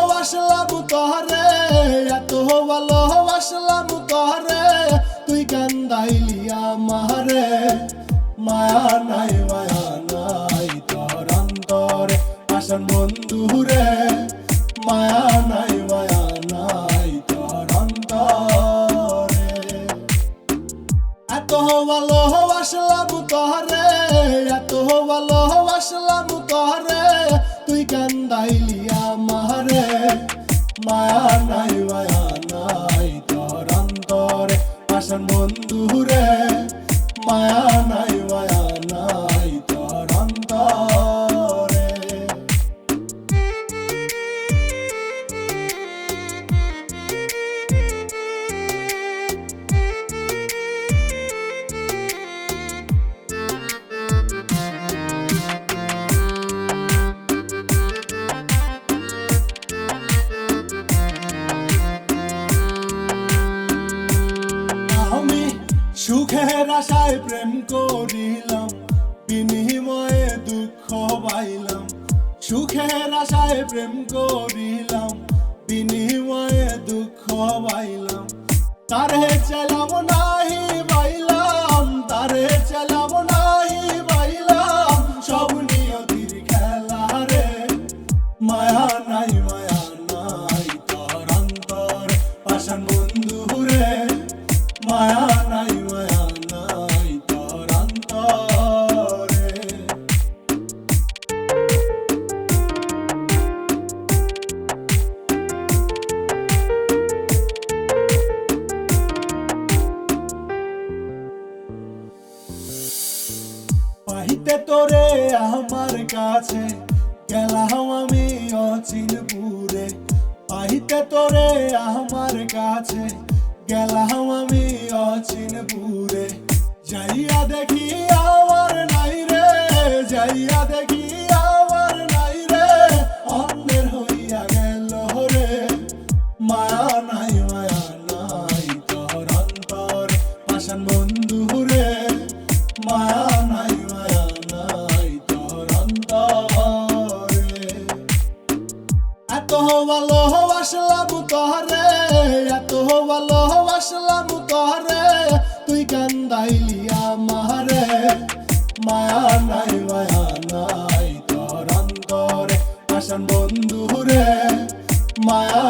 ভালোবাসলাম তহরে, এত ভালোবাসলাম তহরে, তুই কান্দাইলি আমারে। মায়া নাই মায়া নাই তোর অন্তরে আসন বন্ধু মায়া নাই মায়া নাই তোর অন্তরে। এত ভালোবাসলাম তহরে, এত ভালোবাসলাম তহরে, তুই কান্দাইলি আসন সুখের আশায় প্রেম করিলাম, বিনিময়ে দুঃখ পাইলাম। সুখের আশায় প্রেম করিলাম, বিনিময়ে দুঃখ পাইলাম। তারে চালাম নাহি, পাইলাম। তারে চালাম নাহি, পাইলাম। সব নিয়তির খেলা রে। মায়া নাই মায়া নাই, তোর অন্তর পাশান বন্ধু রে। মায়া নাই পাইতে তোরে আমার কাছে গেলাম আমি অচিনপুরে। পাইতে তোরে আমার কাছে গেলাম আমি অচিনপুরে। যাইয়া দেখি আমার নাই রে, যাইয়া দেখি নাই রে। অন্যের হইয়া গেল রে, মায়া নাই মায়া নাই, তোর অন্তর পাশান বন্ধু রে। মায়া এত ভালো আসলাম তহরে, এত ভালো আসলাম তহরে, তুই কান্দাইলি আমারে। মায়া নাই মায়া নাই, তোর অন্তরে আসন বন্ধু রে মায়া